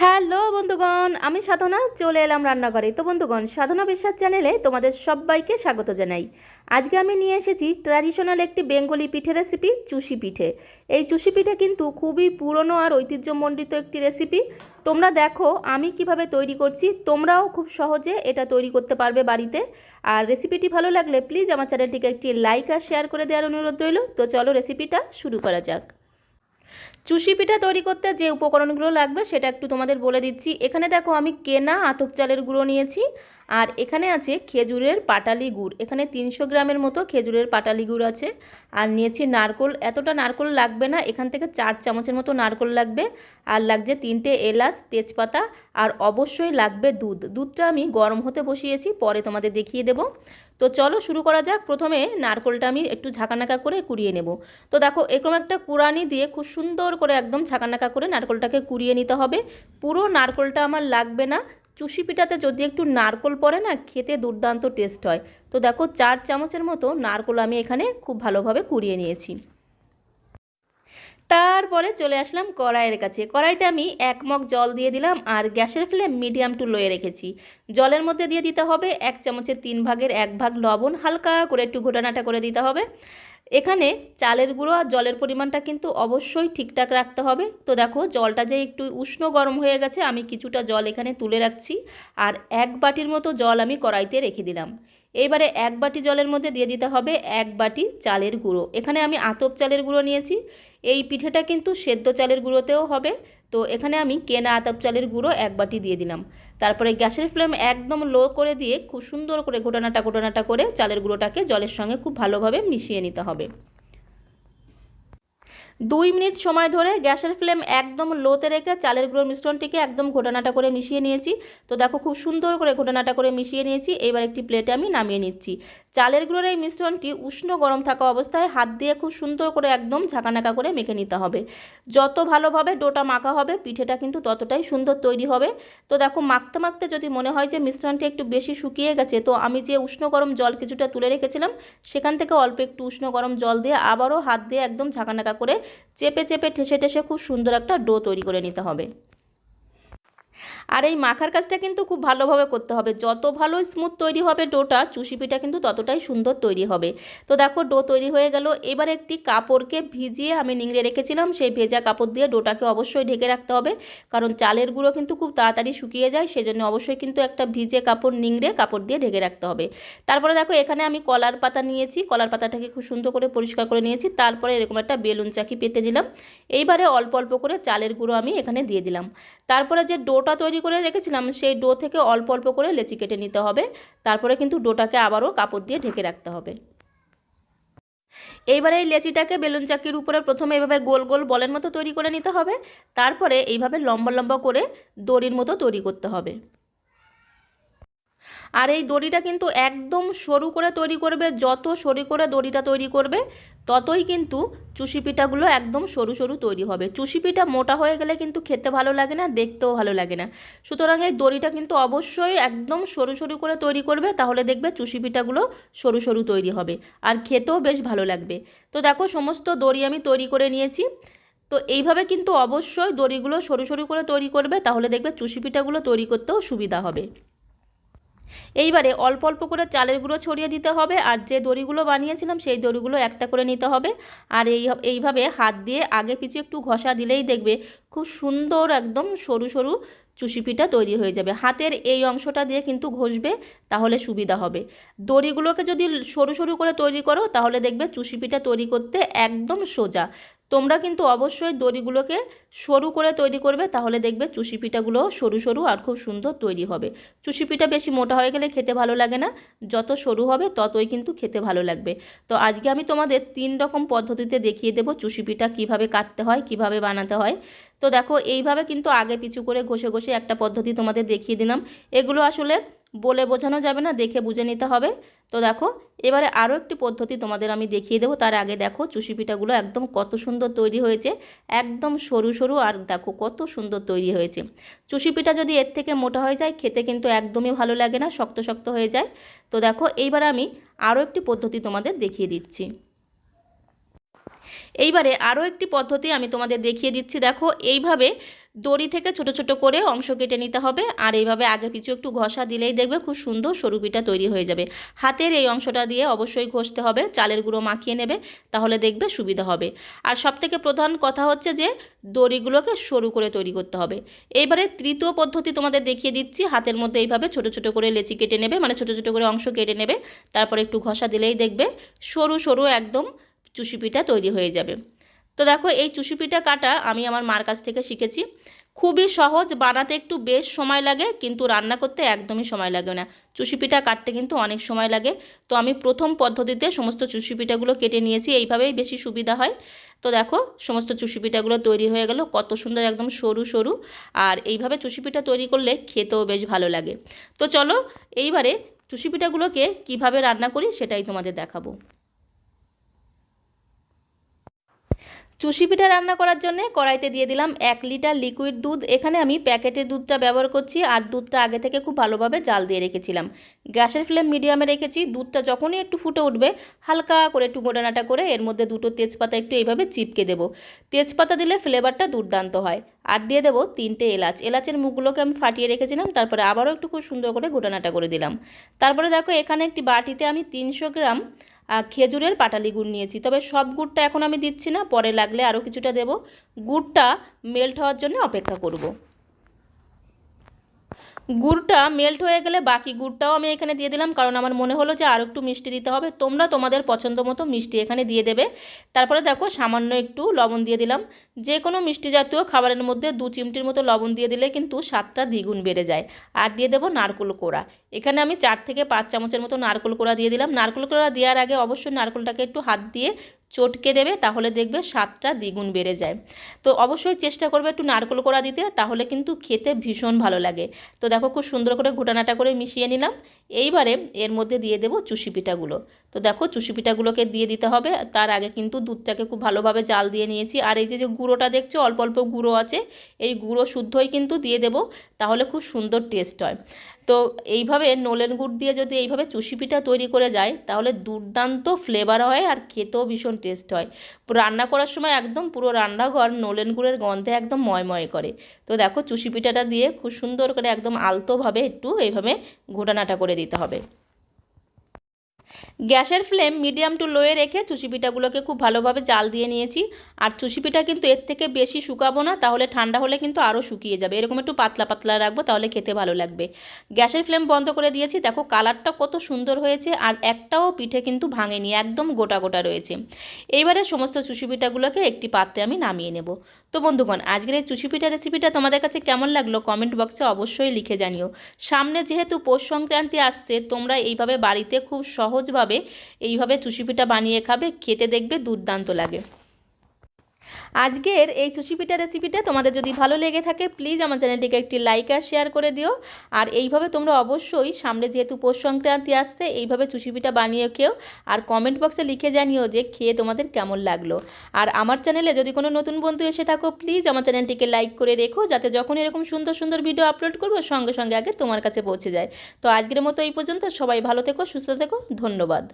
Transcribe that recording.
Hello বন্ধুগণ, আমি সাধনা, চলে এলাম রান্নাঘরে। তো বন্ধুগণ, সাধনা বিশ্বাস চ্যানেলে তোমাদের সবাইকে স্বাগত জানাই। আজকে আমি নিয়ে এসেছি ট্র্যাডিশনাল একটি বেঙ্গলি পিঠে রেসিপি চুষি পিঠে। এই চুষি পিঠে কিন্তু খুবই পুরনো আর ঐতিহ্যমণ্ডিত একটি রেসিপি তোমরা দেখো আমি কীভাবে তৈরি করছি, তোমরাও খুব সহজে এটা তৈরি করতে পারবে বাড়িতে। আর রেসিপিটি ভালো লাগলে প্লিজ আমার চ্যানেলটিকে একটি লাইক আর শেয়ার করে দেওয়ার অনুরোধ রইল। তো চলো রেসিপিটা শুরু করা যাক। চুষি পিঠা তৈরি করতে যে উপকরণগুলো লাগবে সেটা একটু তোমাদের বলে দিচ্ছি। এখানে দেখো আমি কেনা আতপ চালের গুঁড়ো নিয়েছি। আর এখানে আছে খেজুরের পাটালি গুড়। এখানে তিনশো গ্রামের মতো খেজুরের পাটালি গুড় আছে। আর নিয়েছি নারকোল। এতটা নারকোল লাগবে না। এখান থেকে চার চামচের মতো নারকোল লাগবে। আর লাগছে তিনটে এলাচ, তেজপাতা আর অবশ্যই লাগবে দুধ। দুধটা আমি গরম হতে বসিয়েছি, পরে তোমাদের দেখিয়ে দেবো। তো চলো শুরু করা যাক। প্রথমে নারকোলটা আমি একটু ঝাঁকানাকা করে কুড়িয়ে নেব। তো দেখো, এরকম একটা কুড়ানি দিয়ে খুব সুন্দর করে একদম ঝাঁকানাকা করে নারকোলটাকে কুড়িয়ে নিতে হবে। পুরো নারকোলটা আমার লাগবে না। চুষি পিঠাতে যদি একটু নারকোল পড়ে না, খেতে দুর্দান্ত টেস্ট হয়। তো দেখো, চার চামচের মতো নারকোল আমি এখানে খুব ভালোভাবে কুড়িয়ে নিয়েছি। তারপরে চলে আসলাম কড়াইয়ের কাছে। কড়াইতে আমি এক মগ জল দিয়ে দিলাম আর গ্যাসের ফ্লেম মিডিয়াম টু লোয়ে রেখেছি। জলের মধ্যে দিয়ে দিতে হবে এক চামচের তিন ভাগের এক ভাগ লবণ, হালকা করে একটু ঘোটানাটা করে দিতে হবে। এখানে চালের গুঁড়ো আর জলের পরিমাণটা কিন্তু অবশ্যই ঠিকঠাক রাখতে হবে। তো দেখো, জলটা যে একটু উষ্ণ গরম হয়ে গেছে, আমি কিছুটা জল এখানে তুলে রাখছি আর এক বাটির মতো জল আমি কড়াইতে রেখে দিলাম। এইবারে এক বাটি জলের মধ্যে দিয়ে দিতে হবে এক বাটি চালের গুঁড়ো। এখানে আমি আতপ চালের গুঁড়ো নিয়েছি। এই পিঠেটা কিন্তু সেদ্ধ চালের গুঁড়োতেও হবে। তো এখানে আমি কেনা আতপ চালের গুঁড়ো এক বাটি দিয়ে দিলাম। তারপরে গ্যাসের ফ্লেম একদম লো করে দিয়ে খুব সুন্দর করে ঘোটানাটা ঘোটানাটা করে চালের গুঁড়োটাকে জলের সঙ্গে খুব ভালোভাবে মিশিয়ে নিতে হবে। দুই মিনিট সময় ধরে গ্যাসের ফ্লেম একদম লোতে রেখে চালের গুঁড়োর মিশ্রণটিকে একদম ঘোটানাটা করে মিশিয়ে নিয়েছি। তো দেখো খুব সুন্দর করে ঘোটানাটা করে মিশিয়ে নিয়েছি। এবার একটি প্লেটে আমি নামিয়ে নিচ্ছি। চালের গুঁড়োর এই মিশ্রণটি উষ্ণ গরম থাকা অবস্থায় হাত দিয়ে খুব সুন্দর করে একদম ঝাঁকানাকা করে মেখে নিতে হবে। যত ভালোভাবে ডোটা মাখা হবে, পিঠেটা কিন্তু ততটাই সুন্দর তৈরি হবে। তো দেখো, মাখতে মাখতে যদি মনে হয় যে মিশ্রণটি একটু বেশি শুকিয়ে গেছে, তো আমি যে উষ্ণ গরম জল কিছুটা তুলে রেখেছিলাম, সেখান থেকে অল্প একটু উষ্ণ গরম জল দিয়ে আবারও হাত দিয়ে একদম ঝাঁকানাকা করে চেপে চেপে ঠেসে ঠেসে খুব সুন্দর একটা ডো তৈরি করে নিতে হবে। আর এই মাখার কাজটা কিন্তু খুব ভালোভাবে করতে হবে। যত ভালো স্মুথ তৈরি হবে ডোটা, চুষি পিঠা কিন্তু ততটাই সুন্দর তৈরি হবে। তো দেখো, ডো তৈরি হয়ে গেল। এবার একটি কাপড়কে ভিজিয়ে আমি নিংড়ে রেখেছিলাম। সেই ভেজা কাপড় দিয়ে ডোটাকে অবশ্যই ঢেকে রাখতে হবে। কারণ চালের গুঁড়ো কিন্তু খুব তাড়াতাড়ি শুকিয়ে যায়, সেজন্য অবশ্যই কিন্তু একটা ভিজে কাপড় নিংড়ে কাপড় দিয়ে ঢেকে রাখতে হবে। তারপরে দেখো, এখানে আমি কলার পাতা নিয়েছি। কলার পাতাটাকে খুব সুন্দর করে পরিষ্কার করে নিয়েছি। তারপরে এরকম একটা বেলুন চাকি পেতে দিলাম। এইবারে অল্প অল্প করে চালের গুঁড়ো আমি এখানে দিয়ে দিলাম। তারপরে যে ডোটা তৈরি করে রেখেছিলাম, সেই ডো থেকে অল্প অল্প করে লেচি কেটে নিতে হবে। তারপরে কিন্তু ডোটাকে আবারও কাপড় দিয়ে ঢেকে রাখতে হবে। এইবারে এই লেচিটাকে বেলুন চাকির উপরে প্রথমে এভাবে গোল গোল বলের মতো তৈরি করে নিতে হবে। তারপরে এইভাবে লম্বা লম্বা করে দড়ির মতো তৈরি করতে হবে। আর এই দড়িটা কিন্তু একদম সরু করে তৈরি করবে, যত সরু করে দড়িটা তৈরি করবে ততই কিন্তু চুষি পিঠাগুলো একদম সরু সরু তৈরি হবে। চুষি পিঠা মোটা হয়ে গেলে কিন্তু খেতে ভালো লাগে না, দেখতেও ভালো লাগে না। সুতরাং এই দড়িটা কিন্তু অবশ্যই একদম সরু সরু করে তৈরি করবে, তাহলে দেখবে চুষি পিঠাগুলো সরু সরু তৈরি হবে আর খেতেও বেশ ভালো লাগবে। তো দেখো, সমস্ত দড়ি আমি তৈরি করে নিয়েছি। তো এইভাবে কিন্তু অবশ্যই দড়িগুলো সরু সরু করে তৈরি করবে, তাহলে দেখবে চুষি পিঠাগুলো তৈরি করতেও সুবিধা হবে। এইবারে অল্প অল্প করে চালের গুঁড়ো ছড়িয়ে দিতে হবে আর যে দড়িগুলো বানিয়েছিলাম সেই দড়িগুলো একটা করে নিতে হবে। আর এই এইভাবে হাত দিয়ে আগে পিছু একটু ঘষা দিলেই দেখবে খুব সুন্দর একদম সরু সরু চুষি পিঠা তৈরি হয়ে যাবে। হাতের এই অংশটা দিয়ে কিন্তু ঘষবে তাহলে সুবিধা হবে। দড়িগুলোকে যদি সরু সরু করে তৈরি করো তাহলে দেখবে চুষি পিঠা তৈরি করতে একদম সোজা। তোমরা কিন্তু অবশ্যই দড়িগুলোকে সরু করে তৈরি করবে, তাহলে দেখবে চুষি পিঠাগুলো সরু সরু আর খুব সুন্দর তৈরি হবে। চুষি পিঠা বেশি মোটা হয়ে গেলে খেতে ভালো লাগে না, যত সরু হবে ততই কিন্তু খেতে ভালো লাগবে। তো আজকে আমি তোমাদের তিন রকম পদ্ধতিতে দেখিয়ে দেবো চুষি পিঠা কীভাবে কাটতে হয়, কীভাবে বানাতে হয়। তো দেখো, এইভাবে কিন্তু আগে পিছু করে ঘষে ঘষে একটা পদ্ধতি তোমাদের দেখিয়ে দিলাম। এগুলো আসলে বলে বোঝানো যাবে না, দেখে বুঝে নিতে হবে। তো দেখো, এবারে আরও একটি পদ্ধতি তোমাদের আমি দেখিয়ে দেবো। তার আগে দেখো, চুষি পিঠাগুলো একদম কত সুন্দর তৈরি হয়েছে। একদম সরু সরু আর দেখো কত সুন্দর তৈরি হয়েছে। চুষি পিঠা যদি এর থেকে মোটা হয়ে যায়, খেতে কিন্তু একদমই ভালো লাগে না, শক্ত শক্ত হয়ে যায়। তো দেখো, এইবার আমি আরও একটি পদ্ধতি তোমাদের দেখিয়ে দিচ্ছি। এইবারে আরও একটি পদ্ধতি আমি তোমাদের দেখিয়ে দিচ্ছি। দেখো, এইভাবে দড়ি থেকে ছোট ছোট করে অংশ কেটে নিতে হবে। আর এইভাবে আগে পিছু একটু ঘষা দিলেই দেখবে খুব সুন্দর সরু পিঠা তৈরি হয়ে যাবে। হাতের এই অংশটা দিয়ে অবশ্যই ঘষতে হবে, চালের গুঁড়ো মাখিয়ে নেবে, তাহলে দেখবে সুবিধা হবে। আর সবথেকে প্রধান কথা হচ্ছে যে, দড়িগুলোকে সরু করে তৈরি করতে হবে। এইবারে তৃতীয় পদ্ধতি তোমাদের দেখিয়ে দিচ্ছি। হাতের মধ্যে এইভাবে ছোট ছোট করে লেচি কেটে নেবে মানে ছোট ছোট করে অংশ কেটে নেবে। তারপরে একটু ঘষা দিলেই দেখবে সরু সরু একদম চুষি পিঠা তৈরি হয়ে যাবে। তো দেখো, এই চুষি পিঠা কাটা আমি আমার মার কাছ থেকে শিখেছি। খুবই সহজ, বানাতে একটু বেশ সময় লাগে, কিন্তু রান্না করতে একদমই সময় লাগে না। চুষি পিঠা কাটতে কিন্তু অনেক সময় লাগে। তো আমি প্রথম পদ্ধতিতে সমস্ত চুষি পিঠাগুলো কেটে নিয়েছি, এইভাবেই বেশি সুবিধা হয়। তো দেখো, সমস্ত চুষি পিঠাগুলো তৈরি হয়ে গেল, কত সুন্দর একদম সরু সরু। আর এইভাবে চুষি পিঠা তৈরি করলে খেতেও বেশ ভালো লাগে। তো চলো, এইবারে চুষি পিঠাগুলোকে কীভাবে রান্না করি সেটাই তোমাদের দেখাবো। চুষি পিঠা রান্না করার জন্য কড়াইতে দিয়ে দিলাম এক লিটার লিকুইড দুধ। এখানে আমি প্যাকেটের দুধটা ব্যবহার করছি আর দুধটা আগে থেকে খুব ভালোভাবে জাল দিয়ে রেখেছিলাম। গ্যাসের ফ্লেম মিডিয়ামে রেখেছি, দুধটা যখনই একটু ফুটে উঠবে, হালকা করে একটু গোটানাটা করে এর মধ্যে দুটো তেজপাতা একটু এইভাবে চিপকে দেবো। তেজপাতা দিলে ফ্লেভারটা দুর্দান্ত হয়। আর দিয়ে দেবো তিনটে এলাচ। এলাচের মুখগুলোকে আমি ফাটিয়ে রেখেছিলাম, তারপরে আবারও একটু খুব সুন্দর করে গোটানাটা করে দিলাম। তারপরে দেখো এখানে একটি বাটিতে আমি তিনশো গ্রাম খেজুরের পাটালি গুড় নিয়েছি। তবে সব গুড়টা এখন আমি দিচ্ছি না, পরে লাগলে আরও কিছুটা দেব। গুড়টা মেল্ট হওয়ার জন্য অপেক্ষা করব। গুড়টা মেল্ট হয়ে গেলে বাকি গুড়টাও আমি এখানে দিয়ে দিলাম, কারণ আমার মনে হলো যে আর একটু মিষ্টি দিতে হবে। তোমরা তোমাদের পছন্দ মতো মিষ্টি এখানে দিয়ে দেবে। তারপরে দেখো সামান্য একটু লবণ দিয়ে দিলাম। যে কোনো মিষ্টি জাতীয় খাবারের মধ্যে দু চিমটির মতো লবণ দিয়ে দিলে কিন্তু স্বাদটা দ্বিগুণ বেড়ে যায়। আর দিয়ে দেবো নারকোল কোড়া। এখানে আমি চার থেকে পাঁচ চামচের মতো নারকোল কোড়া দিয়ে দিলাম। নারকোল কোড়া দেওয়ার আগে অবশ্যই নারকোলটাকে একটু হাত দিয়ে চটকে দেবে, তাহলে দেখবে স্বাদটা দ্বিগুণ বেড়ে যায়। তো অবশ্যই চেষ্টা করবে একটু নারকোল করা দিতে, তাহলে কিন্তু খেতে ভীষণ ভালো লাগে। তো দেখো খুব সুন্দর করে ঘুটানাটা করে মিশিয়ে নিলাম। এইবারে এর মধ্যে দিয়ে দেবো চুষি পিঠাগুলো। তো দেখো চুষি পিঠাগুলোকে দিয়ে দিতে হবে, তার আগে কিন্তু দুধটাকে খুব ভালোভাবে জাল দিয়ে নিয়েছি। আর এই যে যে গুঁড়োটা দেখছ, অল্প অল্প গুঁড়ো আছে, এই গুঁড়ো শুদ্ধই কিন্তু দিয়ে দেবো, তাহলে খুব সুন্দর টেস্ট হয়। তো এইভাবে নোলেন গুড় দিয়ে যদি এইভাবে চুষি পিঠা তৈরি করে যায়, তাহলে দুর্দান্ত ফ্লেভার হয় আর খেতেও ভীষণ টেস্ট হয়। রান্না করার সময় একদম পুরো রান্নাঘর নোলেন গুড়ের গন্ধে একদম ময়ময় করে। তো দেখো চুষি পিঠাটা দিয়ে খুব সুন্দর করে একদম আলতোভাবে একটু এইভাবে ঘোটানাটা করে দিতে হবে। গ্যাসের ফ্লেম মিডিয়াম টু লোয়ে রেখে চুষি পিঠাগুলোকে খুব ভালোভাবে জাল দিয়ে নিয়েছি। আর চুষি পিঠা কিন্তু এর থেকে বেশি শুকাবো না, তাহলে ঠান্ডা হলে কিন্তু আরও শুকিয়ে যাবে। এরকম একটু পাতলা পাতলা রাখব, তাহলে খেতে ভালো লাগবে। গ্যাসের ফ্লেম বন্ধ করে দিয়েছি। দেখো কালারটা কত সুন্দর হয়েছে, আর একটাও পিঠে কিন্তু ভাঙেনি, একদম গোটা গোটা রয়েছে। এইবারে সমস্ত চুষি পিঠাগুলোকে একটি পাত্রে আমি নামিয়ে নেব। তো বন্ধুগণ, আজকের এই চুচি পিঠা রেসিপিটা তোমাদের কাছে কেমন লাগল কমেন্ট বক্সে অবশ্যই লিখে জানিও। সামনে যেহেতু পৌষ সংক্রান্তি আসছে, তোমরা এইভাবে বাড়িতে খুব সহজভাবে এইভাবে চুচি পিঠা বানিয়ে খাবে, খেতে দেখবে দুর্দান্ত লাগে। আজকের এই চুষি পিঠা রেসিপিটা তোমাদের যদি ভালো লেগে থাকে প্লিজ আমার চ্যানেলটিকে একটি লাইক আর শেয়ার করে দিও। আর এইভাবে তোমরা অবশ্যই সামনে যেহেতু পৌষ সংক্রান্তি আসছে, এইভাবে চুষি পিঠা বানিয়ে খেও আর কমেন্ট বক্সে লিখে জানিও যে খেয়ে তোমাদের কেমন লাগল। আর আমার চ্যানেলে যদি কোনো নতুন বন্ধু এসে থাকো প্লিজ আমার চ্যানেলটিকে লাইক করে রেখো, যাতে যখন এরকম সুন্দর সুন্দর ভিডিও আপলোড করব, সঙ্গে সঙ্গে আগে তোমার কাছে পৌঁছে যায়। তো আজকের মতো এই পর্যন্ত, সবাই ভালো থেকো, সুস্থ থেকো, ধন্যবাদ।